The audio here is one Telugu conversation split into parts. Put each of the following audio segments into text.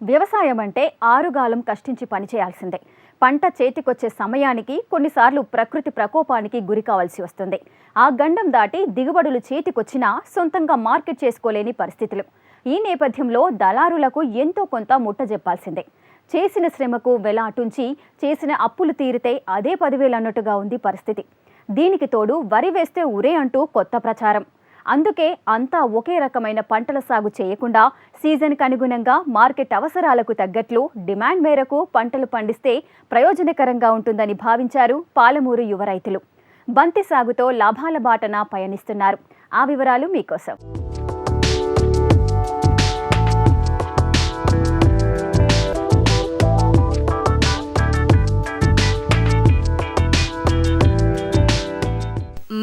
వ్యవసాయం అంటే ఆరుగాలం కష్టించి పనిచేయాల్సిందే పంట చేతికొచ్చే సమయానికి కొన్నిసార్లు ప్రకృతి ప్రకోపానికి గురి కావాల్సి వస్తుంది. ఆ గండం దాటి దిగుబడులు చేతికొచ్చినా సొంతంగా మార్కెట్ చేసుకోలేని పరిస్థితులు. ఈ నేపథ్యంలో దళారులకు ఎంతో కొంత ముట్టజెప్పాల్సిందే చేసిన శ్రమకు వెలాటుంచి చేసిన అప్పులు తీరితే అదే పదివేలు అన్నట్టుగా ఉంది పరిస్థితి. దీనికి తోడు వరి వేస్తే ఉరే అంటూ కొత్త ప్రచారం. అందుకే అంతా ఒకే రకమైన పంటల సాగు చేయకుండా సీజన్కు అనుగుణంగా మార్కెట్ అవసరాలకు తగ్గట్లు డిమాండ్ మేరకు పంటలు పండిస్తే ప్రయోజనకరంగా ఉంటుందని భావించారు పాలమూరు యువ రైతులు. బంతి సాగుతో లాభాల బాటన పయనిస్తున్నారు. ఆ వివరాలు మీకోసం.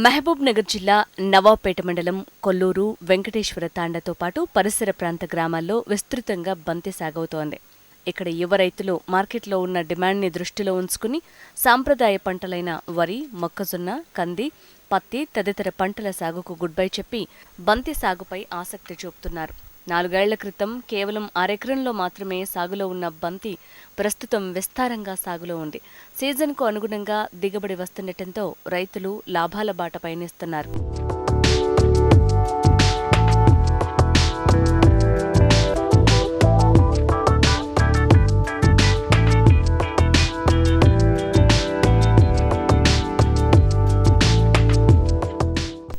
మహబూబ్ నగర్ జిల్లా నవాబ్పేట మండలం కొల్లూరు వెంకటేశ్వర తాండతో పాటు పరిసర ప్రాంత గ్రామాల్లో విస్తృతంగా బంతి సాగవుతోంది. ఇక్కడ యువ రైతులు మార్కెట్లో ఉన్న డిమాండ్ని దృష్టిలో ఉంచుకుని సాంప్రదాయ పంటలైన వరి మొక్కజొన్న కంది పత్తి తదితర పంటల సాగుకు గుడ్ బై చెప్పి బంతి సాగుపై ఆసక్తి చూపుతున్నారు. నాలుగేళ్ళ క్రితం కేవలం అరెకరంలో మాత్రమే సాగులో ఉన్న బంతి ప్రస్తుతం విస్తారంగా సాగులో ఉంది. సీజన్కు అనుగుణంగా దిగుబడి వస్తుండటంతో రైతులు లాభాల బాట పయనిస్తున్నారు.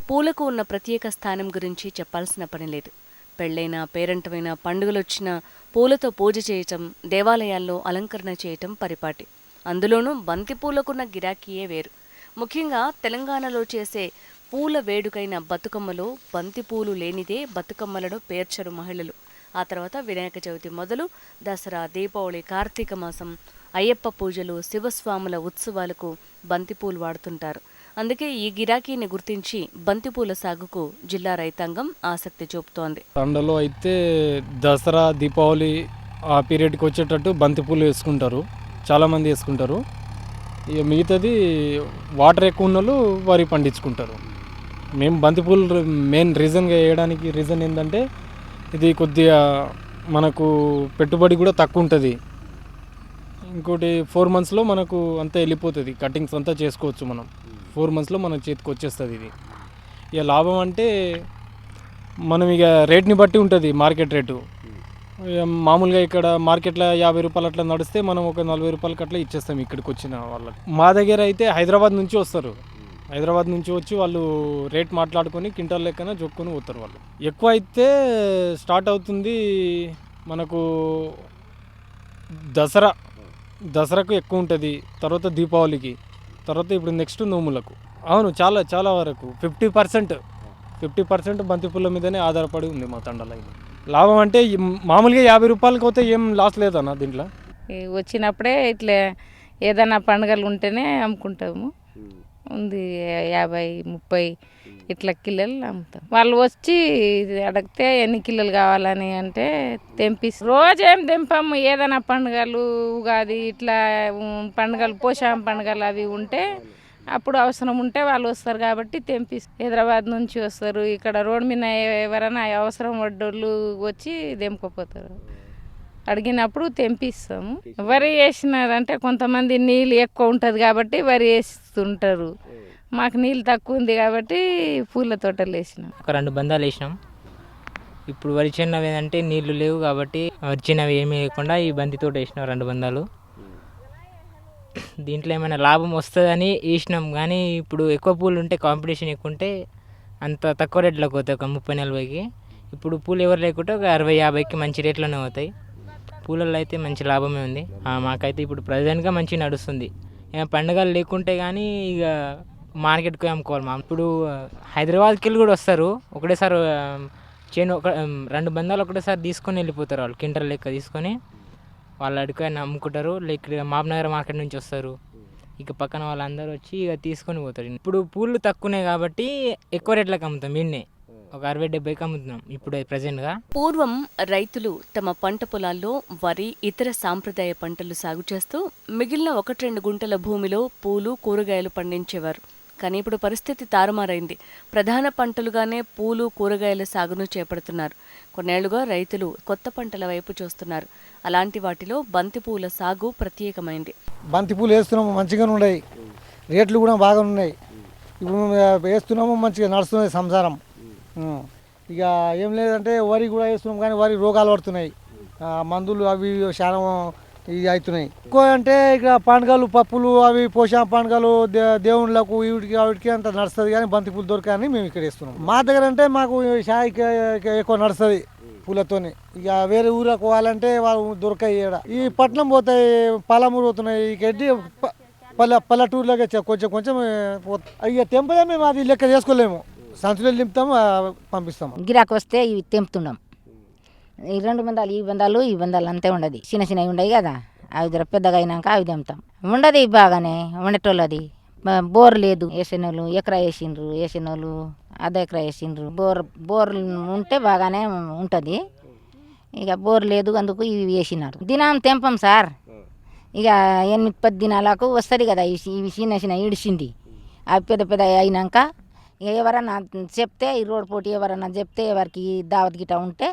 పూలకు ఉన్న ప్రత్యేక స్థానం గురించి చెప్పాల్సిన పని లేదు. పెళ్ళైన పేరంటమైన పండుగలొచ్చిన పూలతో పూజ చేయటం దేవాలయాల్లో అలంకరణ చేయటం పరిపాటి. అందులోనూ బంతి పూలకున్న గిరాకీయే వేరు. ముఖ్యంగా తెలంగాణలో చేసే పూల వేడుకైన బతుకమ్మలో బంతి పూలు లేనిదే బతుకమ్మలను పేర్చరు మహిళలు. ఆ తర్వాత వినాయక చవితి మొదలు దసరా దీపావళి కార్తీక మాసం అయ్యప్ప పూజలు శివస్వాముల ఉత్సవాలకు బంతిపూలు వాడుతుంటారు. అందుకే ఈ గిరాకీని గుర్తించి బంతిపూల సాగుకు జిల్లా రైతాంగం ఆసక్తి చూపుతోంది. తండలో అయితే దసరా దీపావళి ఆ పీరియడ్కి వచ్చేటట్టు బంతిపూలు వేసుకుంటారు. చాలామంది వేసుకుంటారు. ఇక మిగతాది వాటర్ ఎక్కువ ఉన్న వాళ్ళు వరి పండించుకుంటారు. మేము బంతిపూలు మెయిన్ రీజన్గా వేయడానికి రీజన్ ఏంటంటే ఇది కొద్దిగా మనకు పెట్టుబడి కూడా తక్కువ ఉంటుంది. ఇంకోటి ఫోర్ మంత్స్లో మనకు అంతా వెళ్ళిపోతుంది. కటింగ్స్ అంతా చేసుకోవచ్చు మనం. ఫోర్ మంత్స్లో మన చేతికి వచ్చేస్తుంది ఇది. ఇక లాభం అంటే మనం ఇక రేట్ని బట్టి ఉంటుంది మార్కెట్ రేటు. ఇక మామూలుగా ఇక్కడ మార్కెట్లో యాభై రూపాయలు అట్లా నడిస్తే మనం ఒక నలభై రూపాయలకి అట్లా ఇచ్చేస్తాం ఇక్కడికి వచ్చిన వాళ్ళకి. మా దగ్గర అయితే హైదరాబాద్ నుంచి వస్తారు. హైదరాబాద్ నుంచి వచ్చి వాళ్ళు రేట్ మాట్లాడుకొని క్వింటాల్ లెక్కన జొక్కుని పోతారు వాళ్ళు. ఎక్కువ అయితే స్టార్ట్ అవుతుంది మనకు దసరా. దసరాకు ఎక్కువ ఉంటుంది. తర్వాత దీపావళికి. తర్వాత ఇప్పుడు నెక్స్ట్ నోములకు. అవును చాలా చాలా వరకు. ఫిఫ్టీ పర్సెంట్ ఫిఫ్టీ పర్సెంట్ బంతిపూల మీదనే ఆధారపడి ఉంది మా తండలో ఇది లాభం అంటే మామూలుగా యాభై రూపాయలకి అయితే ఏం లాస్ లేదన్న దీంట్లో? వచ్చినప్పుడే ఇట్లా ఏదైనా పండుగలు ఉంటేనే అమ్ముకుంటాము. ఉంది యాభై ముప్పై ఇట్లా కిల్లలు అమ్ముతాం. వాళ్ళు వచ్చి అడిగితే ఎన్ని కిల్లలు కావాలని అంటే తెంపిస్తాం. రోజేం తెంపాము ఏదైనా పండుగలు ఉగాది ఇట్లా పండుగలు పోషాం పండుగలు అవి ఉంటే అప్పుడు అవసరం ఉంటే వాళ్ళు వస్తారు కాబట్టి తెంపిస్తారు హైదరాబాద్ నుంచి వస్తారు ఇక్కడ రోడ్ మీద ఎవరైనా అవసరం పడ్డోళ్ళు వచ్చి తెంపకపోతారు. అడిగినప్పుడు తెంపిస్తాము. వరి వేసినారంటే కొంతమంది నీళ్ళు ఎక్కువ ఉంటుంది కాబట్టి వరి వేస్తుంటారు. మాకు నీళ్ళు తక్కువ ఉంది కాబట్టి పూల తోటలు వేసినాం. ఒక రెండు బంధాలు వేసినాం. ఇప్పుడు వరి చిన్నవి ఏంటంటే నీళ్ళు లేవు కాబట్టి వరి చిన్నవి ఏమీ లేకుండా ఈ బంతి తోట వేసినాం రెండు బంధాలు. దీంట్లో ఏమైనా లాభం వస్తుందని వేసినాం కానీ ఇప్పుడు ఎక్కువ పూలు ఉంటే కాంపిటీషన్ ఎక్కువ ఉంటే అంత తక్కువ రేట్లోకి పోతాయి ఒక ముప్పై నలభైకి. ఇప్పుడు పూలు ఎవరు లేకుంటే ఒక అరవై యాభైకి మంచి రేట్లోనే అవుతాయి పూలలో అయితే మంచి లాభమే ఉంది. మాకైతే ఇప్పుడు ప్రజెంట్గా మంచిగా నడుస్తుంది. ఏమైనా పండుగలు లేకుంటే కానీ ఇక మార్కెట్కి అమ్ముకోవాలి మా ఇప్పుడు హైదరాబాద్కి వెళ్ళి కూడా వస్తారు. ఒకటేసారి చేను ఒక రెండు బంధాలు ఒకటేసారి తీసుకొని వెళ్ళిపోతారు వాళ్ళు. కింటర్ లెక్క తీసుకొని వాళ్ళు అడుగుని అమ్ముకుంటారు. లేక మాబ్నగర్ మార్కెట్ నుంచి వస్తారు. ఇక పక్కన వాళ్ళందరూ వచ్చి ఇక తీసుకొని పోతారు. ఇప్పుడు పూలు తక్కువనే కాబట్టి ఎక్కువ రేట్లకు అమ్ముతాం వీడినే ఒక అరవై డెబ్బైకి అమ్ముతున్నాం ఇప్పుడు ప్రజెంట్గా పూర్వం రైతులు తమ పంట పొలాల్లో వరి ఇతర సాంప్రదాయ పంటలు సాగు చేస్తూ మిగిలిన ఒకటి రెండు గుంటల భూమిలో పూలు కూరగాయలు పండించేవారు. కానీ ఇప్పుడు పరిస్థితి తారుమారైంది. ప్రధాన పంటలుగానే పూలు కూరగాయల సాగును చేపడుతున్నారు. కొన్నేళ్ళుగా రైతులు కొత్త పంటల వైపు చూస్తున్నారు. అలాంటి వాటిలో బంతిపూల సాగు ప్రత్యేకమైంది. బంతి పూలు వేస్తున్నాము మంచిగానే ఉన్నాయి. రేట్లు కూడా బాగా ఉన్నాయి. ఇప్పుడు వేస్తున్నాము మంచిగా నడుస్తుంది సంసారం. ఇక ఏం లేదంటే వరి కూడా వేస్తున్నాం కానీ వరి రోగాలు పడుతున్నాయి. మందులు అవి ఇవి చాలా ఇది అవుతున్నాయి. ఎక్కువ అంటే ఇక పండుగలు పప్పులు అవి పోషణ పండుగలు దే దేవుళ్ళకు వీటికి వాటికి అంత నడుస్తుంది కానీ బంతి పూలు దొరకని మేము ఇక్కడ వేస్తున్నాం. మా దగ్గర అంటే మాకు షాయికి ఎక్కువ నడుస్తుంది పూలతోని. ఇక వేరే ఊరికి పోవాలంటే వాళ్ళు దొరకాయి ఇక్కడ ఈ పట్నం పోతాయి పాలమూరు పోతున్నాయి ఇక ఎడ్డి ప- పల్లె పల్లెటూరులోకి కొంచెం కొంచెం ఇక తెంపదే మేము అది లెక్క చేసుకోలేము. సంచులు నింపుతాము పంపిస్తాము. గిరాకు వస్తే ఇవి తెంపుతున్నాం. ఈ రెండు బంధాలు ఈ బంధాలు ఈ బంధాలు అంతే ఉండదు. చిన్న చిన్నవి ఉండవు కదా. అవి పెద్దగా అయినాక అవి తెంపుతాం. ఉండదు బాగానే ఉండేటోళ్ళది. బోర్ లేదు. వేసినోళ్ళు ఎకరా వేసిండ్రు వేసినోళ్ళు అర్ధ ఎకరా వేసిండ్రు. బోర్ బోర్ ఉంటే బాగానే ఉంటుంది. ఇక బోర్ లేదు అందుకు ఇవి వేసినారు. దినం తెంపం సార్. ఇక ఎనిమిది పది దినాలకు వస్తుంది కదా ఇవి ఇవి చిన్న చిన్న ఇడిచింది అవి పెద్ద పెద్ద అయినాక ఇక ఎవరన్నా చెప్తే ఈ రోడ్ పోటీ ఎవరన్నా చెప్తే ఎవరికి దావత్ గిట ఉంటే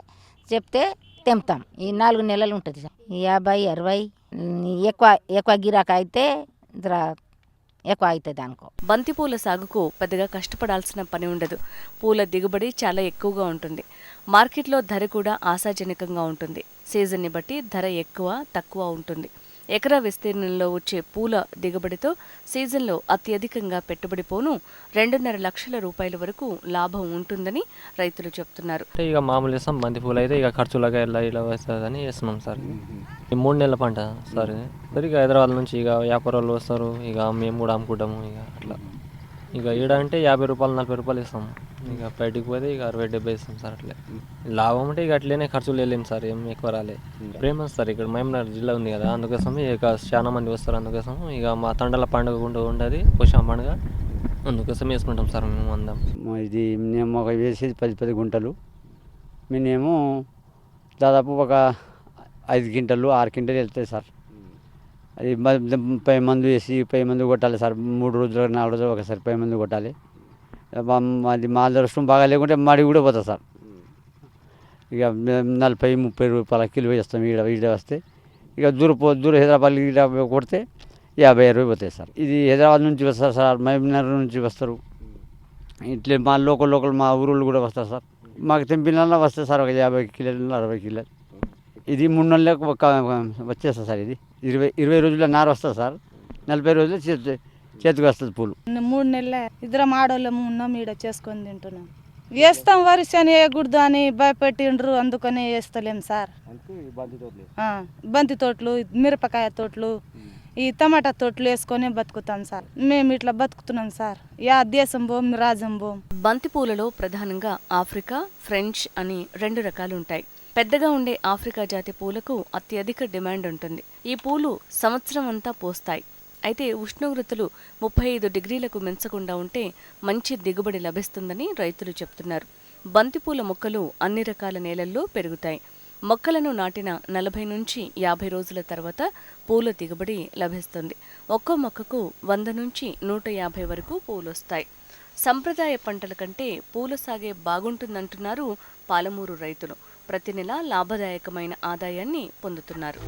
చెప్తే తెంపుతాం. ఈ నాలుగు నెలలు ఉంటుంది యాభై అరవై ఎక్కువ ఎక్కువ గిరాక అయితే ఎక్కువ అవుతుంది అనుకో. బంతిపూల సాగుకు పెద్దగా కష్టపడాల్సిన పని ఉండదు. పూల దిగుబడి చాలా ఎక్కువగా ఉంటుంది. మార్కెట్లో ధర కూడా ఆశాజనకంగా ఉంటుంది. సీజన్ని బట్టి ధర ఎక్కువ తక్కువ ఉంటుంది. ఎకరా విస్తీర్ణంలో వచ్చే పూల దిగుబడితో సీజన్లో అత్యధికంగా పెట్టుబడి పోను. రెండున్నర లక్షల రూపాయల వరకు లాభం ఉంటుందని రైతులు చెప్తున్నారు. ఇక మామూలు ఇస్తాం బంతి పూలు అయితే ఇక ఖర్చులగా ఇలా ఇలా వస్తుందని వేస్తున్నాం సార్. ఈ మూడు నెలల పంట సార్. ఇది ఇక హైదరాబాద్ నుంచి ఇక వ్యాపారాలు వస్తారు ఇక మేము కూడా అమ్ముకుంటాము ఇక అట్లా. ఇక ఈడ అంటే యాభై రూపాయలు నలభై రూపాయలు ఇస్తాం. ఇక బయటికి పోతే ఇక అరవై డెబ్బై ఇస్తాం సార్ అట్లే. లాభం అంటే ఇక అట్లనే ఖర్చులు వెళ్ళలేము సార్ ఏం ఎక్కువ రాలే. ప్రేమ సార్ ఇక్కడ మహమ్నార్ జిల్లా ఉంది కదా అందుకోసం ఇక చాలా మంది వస్తారు అందుకోసం ఇక మా తండల పండుగ కూడా ఉండదు పోషణ పండుగ. అందుకోసం వేసుకుంటాం సార్ మేము అందం ఇది మేము ఒక వేసేది పది పది గుంటలు. మినిమం దాదాపు ఒక ఐదు గింటలు ఆరు గింటలు వెళ్తాయి సార్. అది పై మందు వేసి పై మందు కొట్టాలి సార్ మూడు రోజులు నాలుగు రోజులు ఒకసారి పై మందు కొట్టాలి. అది మా దృష్టం బాగా లేకుంటే మడి కూడా పోతుంది సార్. ఇక నలభై ముప్పై రూపాయల కిలో వేస్తాం ఈడ ఈడ వస్తే. ఇక దూర పో దూర హైదరాబాద్ ఈడ కొడితే యాభై అరవై పోతాయి సార్. ఇది హైదరాబాద్ నుంచి వస్తారు సార్ మహబూబ్నగర్ నుంచి వస్తారు. ఇట్లే మా లోకల్ లోకల్ మా ఊరోళ్ళు కూడా వస్తారు సార్. మాకు తెంపిన వస్తాయి సార్ ఒక యాభై కిలోలు అరవై కిలోలు ఇది మూడు నెలలకు ఒక వచ్చేస్తుంది సార్ ఇది. ఇరవై ఇరవై రోజుల్లో నార వస్తుంది సార్. నలభై రోజులు చేతికి వస్తుంది పూలు. మూడు నెలలే. ఇద్దరం ఆడోళ్ళము ఉన్నాం ఈడ చేసుకొని తింటున్నాం. వేస్తాం వరి శని వేయకూడదు అని భయపెట్టిండ్రు అందుకనే వేస్తలేం సార్. బంతి తోటలు మిరపకాయ తోటలు ఈ టమాటా తోటలు వేసుకొని బతుకుతాం సార్. మేము ఇట్లా బతుకుతున్నాం సార్. యా దేశం పోం రాజ్యం పోం బంతిపూలలో ప్రధానంగా ఆఫ్రికా ఫ్రెంచ్ అని రెండు రకాలు ఉంటాయి పెద్దగా ఉండే ఆఫ్రికా జాతి పూలకు అత్యధిక డిమాండ్ ఉంటుంది. ఈ పూలు సంవత్సరం అంతా పూస్తాయి. అయితే ఉష్ణోగ్రతలు ముప్పై ఐదు డిగ్రీలకు మించకుండా ఉంటే మంచి దిగుబడి లభిస్తుందని రైతులు చెప్తున్నారు. బంతిపూల మొక్కలు అన్ని రకాల నేలల్లో పెరుగుతాయి. మొక్కలను నాటిన నలభై నుంచి యాభై రోజుల తర్వాత పూల దిగుబడి లభిస్తుంది. ఒక్కో మొక్కకు వంద నుంచి నూట యాభై వరకు పూలొస్తాయి. సంప్రదాయ పంటల కంటే పూల సాగే బాగుంటుందంటున్నారు పాలమూరు రైతులు. ప్రతి నెల లాభదాయకమైన ఆదాయాన్ని పొందుతున్నారు.